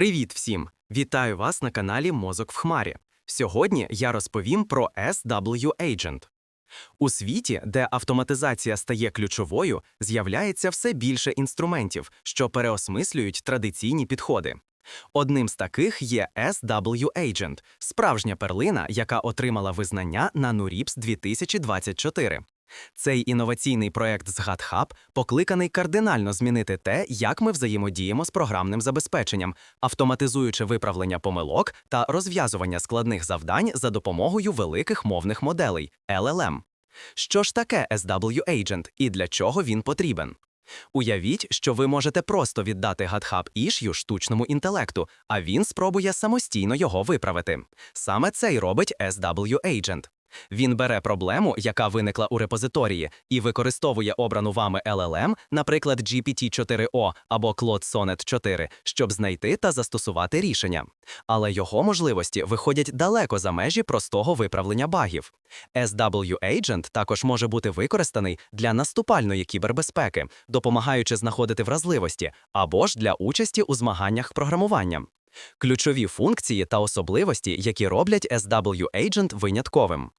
Привіт всім! Вітаю вас на каналі Мозок в Хмарі. Сьогодні я розповім про SW Agent. У світі, де автоматизація стає ключовою, з'являється все більше інструментів, що переосмислюють традиційні підходи. Одним з таких є SW Agent – справжня перлина, яка отримала визнання на NURIPS 2024. Цей інноваційний проект з GitHub покликаний кардинально змінити те, як ми взаємодіємо з програмним забезпеченням, автоматизуючи виправлення помилок та розв'язування складних завдань за допомогою великих мовних моделей LLM. Що ж таке SW Agent і для чого він потрібен? Уявіть, що ви можете просто віддати GitHub Issue штучному інтелекту, а він спробує самостійно його виправити. Саме це й робить SW Agent. Він бере проблему, яка виникла у репозиторії, і використовує обрану вами LLM, наприклад, GPT-4o або Claude Sonnet 4, щоб знайти та застосувати рішення. Але його можливості виходять далеко за межі простого виправлення багів. SW Agent також може бути використаний для наступальної кібербезпеки, допомагаючи знаходити вразливості, або ж для участі у змаганнях програмування. Ключові функції та особливості, які роблять SW Agent винятковим.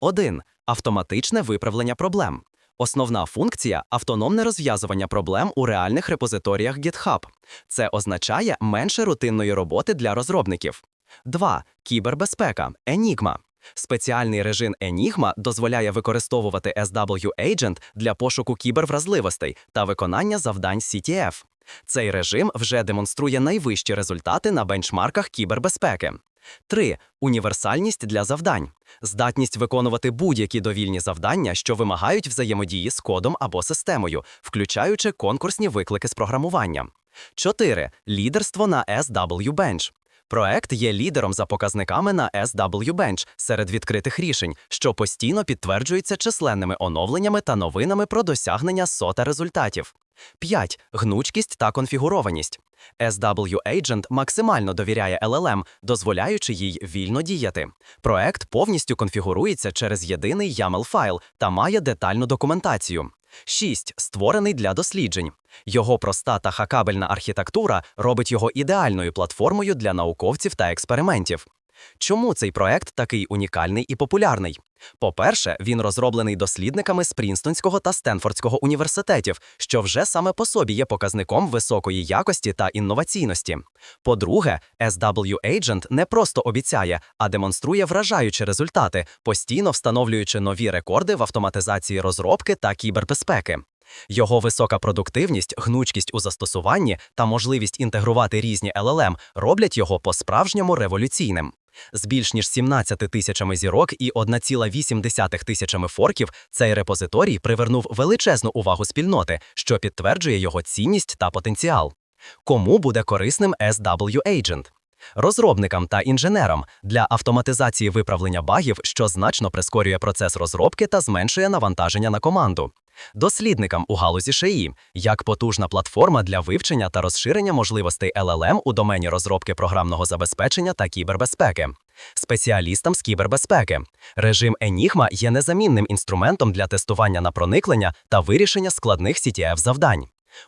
1. Автоматичне виправлення проблем. Основна функція автономне розв'язування проблем у реальних репозиторіях GitHub. Це означає менше рутинної роботи для розробників. 2. Кібербезпека Enigma. Спеціальний режим Enigma дозволяє використовувати SW Agent для пошуку кібервразливостей та виконання завдань CTF. Цей режим вже демонструє найвищі результати на бенчмарках кібербезпеки. 3. Універсальність для завдань. Здатність виконувати будь-які довільні завдання, що вимагають взаємодії з кодом або системою, включаючи конкурсні виклики з програмування. 4. Лідерство на SW Bench. Проект є лідером за показниками на SW Bench серед відкритих рішень, що постійно підтверджується численними оновленнями та новинами про досягнення сота результатів. 5. Гнучкість та конфігурованість. SW Agent максимально довіряє LLM, дозволяючи їй вільно діяти. Проект повністю конфігурується через єдиний YAML-файл та має детальну документацію. 6. Створений для досліджень. Його проста та хакабельна архітектура робить його ідеальною платформою для науковців та експериментів. Чому цей проект такий унікальний і популярний? По-перше, він розроблений дослідниками з Прінстонського та Стенфордського університетів, що вже саме по собі є показником високої якості та інноваційності. По-друге, SW Agent не просто обіцяє, а демонструє вражаючі результати, постійно встановлюючи нові рекорди в автоматизації розробки та кібербезпеки. Його висока продуктивність, гнучкість у застосуванні та можливість інтегрувати різні LLM роблять його по-справжньому революційним. З більш ніж 17 тисячами зірок і 1,8 тисячами форків цей репозиторій привернув величезну увагу спільноти, що підтверджує його цінність та потенціал. Кому буде корисним SW Agent? Розробникам та інженерам для автоматизації виправлення багів, що значно прискорює процес розробки та зменшує навантаження на команду. Дослідникам у галузі ШИІ, як потужна платформа для вивчення та розширення можливостей LLM у домені розробки програмного забезпечення та кібербезпеки. Спеціалістам з кібербезпеки. Режим Enigma є незамінним інструментом для тестування на прониклення та вирішення складних CTF завдань.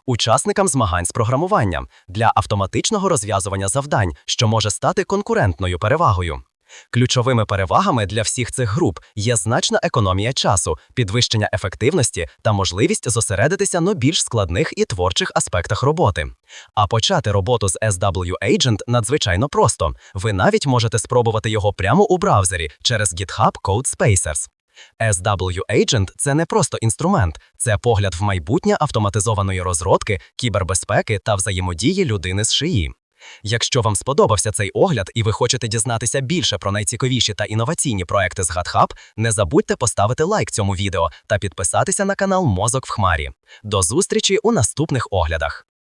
Учасникам змагань з програмуванням для автоматичного розв'язування завдань, що може стати конкурентною перевагою. Ключовими перевагами для всіх цих груп є значна економія часу, підвищення ефективності та можливість зосередитися на більш складних і творчих аспектах роботи. А почати роботу з SW Agent надзвичайно просто. Ви навіть можете спробувати його прямо у браузері через GitHub Codespacers. SW Agent – це не просто інструмент, це погляд в майбутнє автоматизованої розробки, кібербезпеки та взаємодії людини з шиї. Якщо вам сподобався цей огляд і ви хочете дізнатися більше про найцікавіші та інноваційні проекти з GitHub, не забудьте поставити лайк цьому відео та підписатися на канал Мозок в Хмарі. До зустрічі у наступних оглядах.